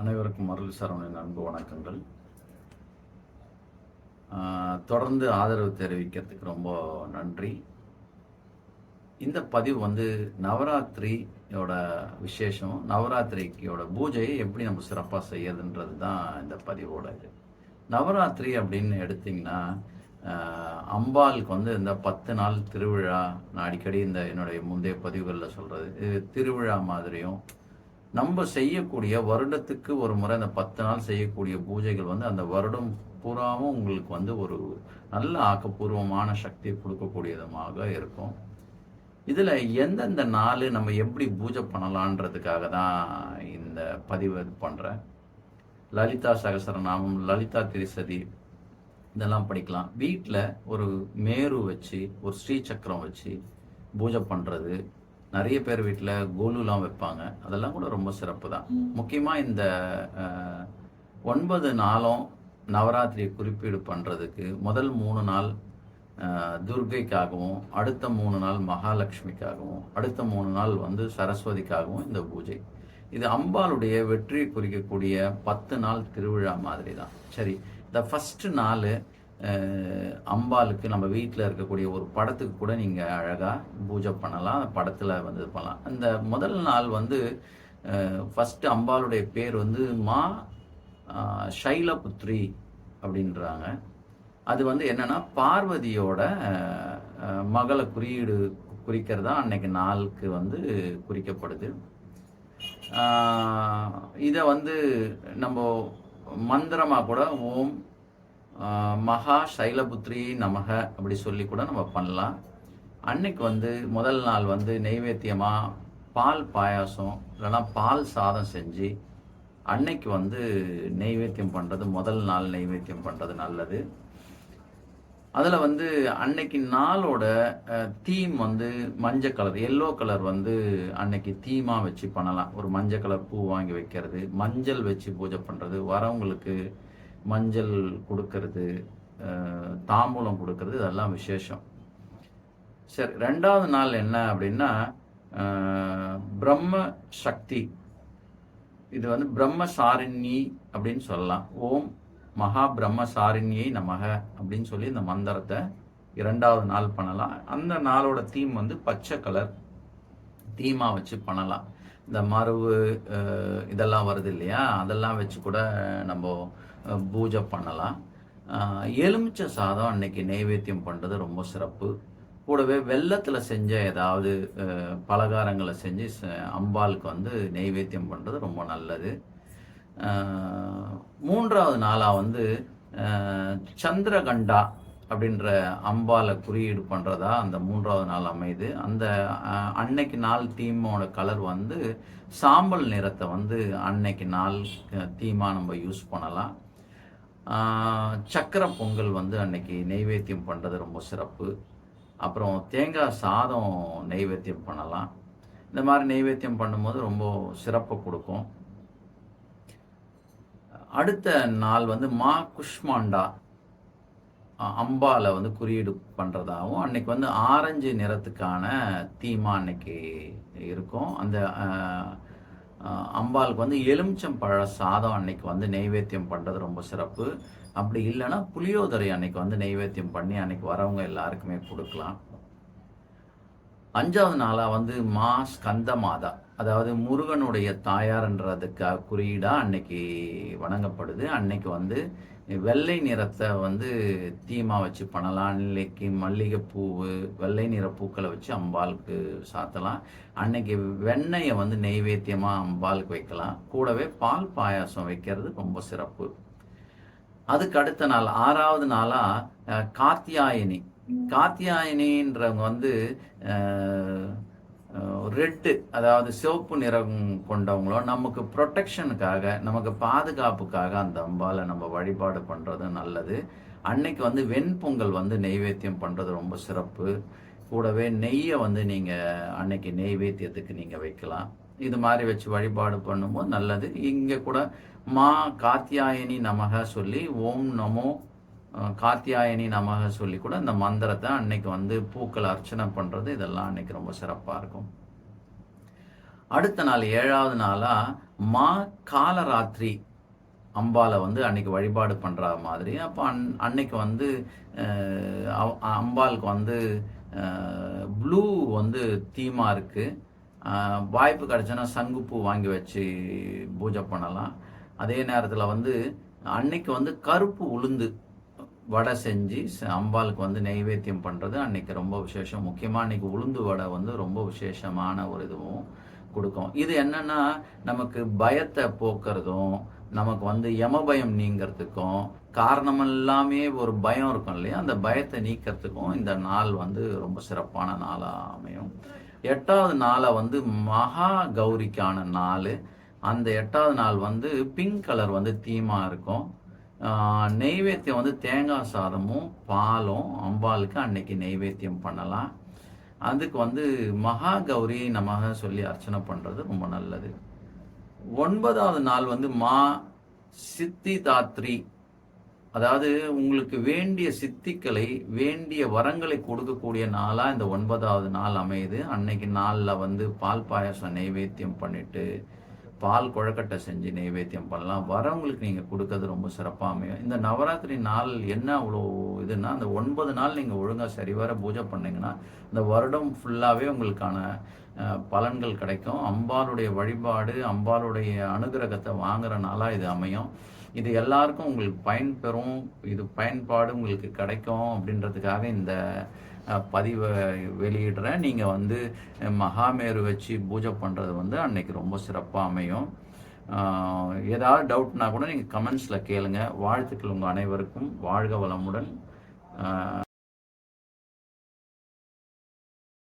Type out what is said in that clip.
அனைவருக்கும் அருள் சரவணின் அன்பு வணக்கங்கள். தொடர்ந்து ஆதரவு தெரிவிக்கிறதுக்கு ரொம்ப நன்றி. இந்த பதிவு வந்து நவராத்திரியோட விசேஷம் நவராத்திரிக்கோட பூஜையை எப்படி நம்ம சிறப்பாக செய்யறதுன்றது தான் இந்த பதிவோட இது. நவராத்திரி அப்படின்னு எடுத்திங்கன்னா அம்பாளுக்கு வந்து இந்த பத்து நாள் திருவிழா நான் அடிக்கடி இந்த என்னுடைய முந்தைய பதிவுகளில் சொல்கிறது இது திருவிழா மாதிரியும் நம்ம செய்யக்கூடிய வருடத்துக்கு ஒரு முறை அந்த பத்து நாள் செய்யக்கூடிய பூஜைகள் வந்து அந்த வருடம் பூராவும் உங்களுக்கு வந்து ஒரு நல்ல ஆக்கப்பூர்வமான சக்தியை கொடுக்கக்கூடியதுமாக இருக்கும். இதில் எந்தெந்த நாள் நம்ம எப்படி பூஜை பண்ணலான்றதுக்காக தான் இந்த பதிவு இது பண்ணுறேன் லலிதா சகசரநாமம் லலிதா திரிசதி இதெல்லாம் படிக்கலாம். வீட்டில் ஒரு மேரு வச்சு ஒரு ஸ்ரீ சக்கரம் வச்சு பூஜை பண்ணுறது நிறைய பேர் வீட்டில் கோலுலாம் வைப்பாங்க. அதெல்லாம் கூட ரொம்ப சிறப்பு தான். முக்கியமாக இந்த ஒன்பது நாளும் நவராத்திரியை குறிப்பீடு பண்ணுறதுக்கு முதல் மூணு நாள் அஹ், துர்க்கைக்காகவும் அடுத்த மூணு நாள் மகாலட்சுமிக்காகவும் அடுத்த மூணு நாள் வந்து சரஸ்வதிக்காகவும் இந்த பூஜை. இது அம்பாளுடைய வெற்றியை குறிக்கக்கூடிய பத்து நாள் திருவிழா மாதிரி தான். சரி இந்த ஃபஸ்ட்டு நாள் அம்பாளுக்கு நம்ம வீட்டில் இருக்கக்கூடிய ஒரு படத்துக்கு கூட நீங்கள் அழகாக பூஜை பண்ணலாம் அந்த படத்தில் வந்து இது பண்ணலாம். அந்த முதல் நாள் வந்து ஃபஸ்ட்டு அம்பாளுடைய பேர் வந்து மா ஷைலபுத்ரி சைலபுத்ரி அப்படின்றாங்க. அது வந்து என்னன்னா பார்வதியோட மகளை குறியீடு குறிக்கிறதா அன்னைக்கு நாளுக்கு வந்து குறிக்கப்படுது. இதை வந்து நம்ம மந்திரமாக கூட ஓம் மகா சைலபுத்ரி நமக அப்படி சொல்லி கூட நம்ம பண்ணலாம். அன்னைக்கு வந்து முதல் நாள் வந்து நெய்வேத்தியமாக பால் பாயாசம் இல்லைன்னா பால் சாதம் செஞ்சு அன்னைக்கு வந்து நெய்வேத்தியம் பண்ணுறது முதல் நாள் நெய்வேத்தியம் பண்ணுறது நல்லது. அதில் வந்து அன்னைக்கு நாளோட தீம் வந்து மஞ்சள் கலர் எல்லோ கலர் வந்து அன்னைக்கு தீமாக வச்சு பண்ணலாம். ஒரு மஞ்சள் கலர் பூ வாங்கி வைக்கிறது மஞ்சள் வச்சு பூஜை பண்ணுறது வரவங்களுக்கு மஞ்சள் கொடுக்கறது தாம்பூலம் கொடுக்கறது இதெல்லாம் விசேஷம். சரி ரெண்டாவது நாள் என்ன அப்படின்னா பிரம்ம சக்தி. இது வந்து பிரம்மசாரிணி அப்படின்னு சொல்லலாம். ஓம் மகா பிரம்மசாரிணியை நமக அப்படின்னு சொல்லி இந்த மந்திரத்தை இரண்டாவது நாள் பண்ணலாம். அந்த நாளோட தீம் வந்து பச்சை கலர் தீமா வச்சு பண்ணலாம். இந்த மருவு இதெல்லாம் வருது இல்லையா? அதெல்லாம் வச்சு கூட நம்ம பூஜை பண்ணலாம். எலுமிச்சை சாதம் அன்னைக்கு நைவேத்தியம் பண்ணுறது ரொம்ப சிறப்பு. கூடவே வெள்ளத்தில் செஞ்ச ஏதாவது பலகாரங்களை செஞ்சு ச- அம்பாளுக்கு வந்து நெய்வேத்தியம் பண்ணுறது ரொம்ப நல்லது. மூன்றாவது நாளாக வந்து சந்திரகண்டா அப்படின்ற அம்பாலை குறியீடு பண்ணுறதா அந்த மூன்றாவது நாள் அமையுது. அந்த அன்னைக்கு நாள் தீமோட கலர் வந்து சாம்பல் நிறத்தை வந்து அன்னைக்கு நாள் தீமாக நம்ம யூஸ் பண்ணலாம். சக்கரை பொங்கல் வந்து அன்னைக்கு நெய்வேத்தியம் பண்ணுறது ரொம்ப சிறப்பு. அப்புறம் தேங்காய் சாதம் நெய்வேத்தியம் பண்ணலாம். இந்த மாதிரி நெய்வேத்தியம் பண்ணும்போது ரொம்ப சிறப்பை கொடுக்கும். அடுத்த நாள் வந்து மா குஷ்மாண்டா அம்பாவில் அம்பால வந்து குறியீடு பண்ணுறதாகவும் அன்னைக்கு வந்து ஆரஞ்சு நிறத்துக்கான தீமா அன்னைக்கு இருக்கும். அந்த அம்பாளுக்கு வந்து எலுமிச்சம் பழ சாதம் அன்னைக்கு வந்து நெய்வேத்தியம் பண்ணுறது ரொம்ப சிறப்பு. அப்படி இல்லைன்னா புளியோதரை அன்னைக்கு வந்து நெய்வேத்தியம் பண்ணி அன்னைக்கு வரவங்க எல்லாருக்குமே கொடுக்கலாம். அஞ்சாவது நாளாக வந்து மா ஸ்கந்த மாதா அதாவது முருகனுடைய தாயார்ன்றதுக்கு குறியீடா அன்னைக்கு வணங்கப்படுது. அன்னைக்கு வந்து வெள்ளை நிறத்தை வந்து தீமா வச்சு பண்ணலாம். இல்லைக்கு மல்லிகைப்பூவு வெள்ளை நிற பூக்களை வச்சு அம்பாளுக்கு சாத்தலாம். அன்னைக்கு வெண்ணெயை வந்து நெய்வேத்தியமாக அம்பாளுக்கு வைக்கலாம். கூடவே பால் பாயாசம் வைக்கிறது ரொம்ப சிறப்பு. அதுக்கு அடுத்த நாள் ஆறாவது நாளா அஹ், காத்தியாயினி காத்தியாயினின்றவங்க வந்து ரெட்டு அதாவது சிவப்பு நிறம் கொண்டவங்களோ நமக்கு ப்ரொட்டெக்ஷனுக்காக நமக்கு பாதுகாப்புக்காக அந்த அம்பாவை நம்ம வழிபாடு பண்ணுறது நல்லது. அன்னைக்கு வந்து வெண்பொங்கல் வந்து நெய்வேத்தியம் பண்ணுறது ரொம்ப சிறப்பு. கூடவே நெய்யை வந்து நீங்கள் அன்னைக்கு நெய்வேத்தியத்துக்கு நீங்கள் வைக்கலாம். இது மாதிரி வச்சு வழிபாடு பண்ணும்போது நல்லது. இங்கே கூட மா காத்தியாயனி நமக சொல்லி ஓம் நமோ காத்தியாயனி நமக சொல்லி கூட இந்த மந்திரத்தை அன்னைக்கு வந்து பூக்கள் அர்ச்சனை பண்ணுறது இதெல்லாம் அன்னைக்கு ரொம்ப சிறப்பாக இருக்கும். அடுத்த நாள் ஏழாவது நாளாக மா காலராத்திரி அம்பாவை வந்து அன்னைக்கு வழிபாடு பண்ணுற மாதிரி. அப்போ அன் அன்னைக்கு வந்து அம்பாளுக்கு வந்து ப்ளூ வந்து தீமாக இருக்குது வாய்ப்பு கிடைச்சுன்னா சங்குப்பூ வாங்கி வச்சு பூஜை பண்ணலாம். அதே நேரத்தில் வந்து அன்னைக்கு வந்து கருப்பு உளுந்து வடை செஞ்சு அம்பாளுக்கு வந்து நெய்வேத்தியம் பண்ணுறது அன்னைக்கு ரொம்ப விசேஷம். முக்கியமாக அன்னைக்கு உளுந்து வடை வந்து ரொம்ப விசேஷமான ஒரு இதுவும் கொடுக்கும். இது என்னென்னா நமக்கு பயத்தை போக்குறதும் நமக்கு வந்து யமபயம் நீங்கிறதுக்கும் காரணம் எல்லாமே ஒரு பயம் இருக்கும் இல்லையா? அந்த பயத்தை நீக்கிறதுக்கும் இந்த நாள் வந்து ரொம்ப சிறப்பான நாளாக அமையும். எட்டாவது நாளை வந்து மகா கௌரிக்கான நாள். அந்த எட்டாவது நாள் வந்து பிங்க் கலர் வந்து தீமாக இருக்கும். நெய்வேத்தியம் வந்து தேங்காய் சாதமும் பாலும் அம்பாளுக்கு அன்னைக்கு நெய்வேத்தியம் பண்ணலாம். அதுக்கு வந்து மகா கௌரி நமக சொல்லி அர்ச்சனை பண்ணுறது ரொம்ப நல்லது. ஒன்பதாவது நாள் வந்து மா சித்தி தாத்ரி அதாவது உங்களுக்கு வேண்டிய சித்திகளை வேண்டிய வரங்களை கொடுக்கக்கூடிய நாளாக இந்த ஒன்பதாவது நாள் அமையுது. அன்னைக்கு நாளில் வந்து பால் பாயசம் நைவேத்தியம் பண்ணிட்டு பால் குழக்கட்டை செஞ்சு நைவேத்தியம் பண்ணலாம். வரவங்களுக்கு நீங்கள் கொடுக்கறது ரொம்ப சிறப்பாக அமையும் இந்த நவராத்திரி நாள் என்ன அவ்வளோ இதுன்னா அந்த ஒன்பது நாள் நீங்கள் ஒழுங்காக சரிவர பூஜை பண்ணிங்கன்னா இந்த வருடம் ஃபுல்லாகவே உங்களுக்கான பலன்கள் கிடைக்கும். அம்பாளுடைய வழிபாடு அம்பாளுடைய அனுகிரகத்தை வாங்குற நாளாக இது அமையும். இது எல்லாருக்கும் உங்களுக்கு பயன்பெறும் இது பயன்பாடு உங்களுக்கு கிடைக்கும் அப்படின்றதுக்காக இந்த பதிவை வெளியிடுறேன். நீங்கள் வந்து மகாமேரு வச்சு பூஜை பண்ணுறது வந்து அன்னைக்கு ரொம்ப சிறப்பாக அமையும். ஏதாவது டவுட்னா கூட நீங்கள் கமெண்ட்ஸில் கேளுங்க. வாழ்த்துக்கள் உங்கள் அனைவருக்கும். வாழ்க வளமுடன்.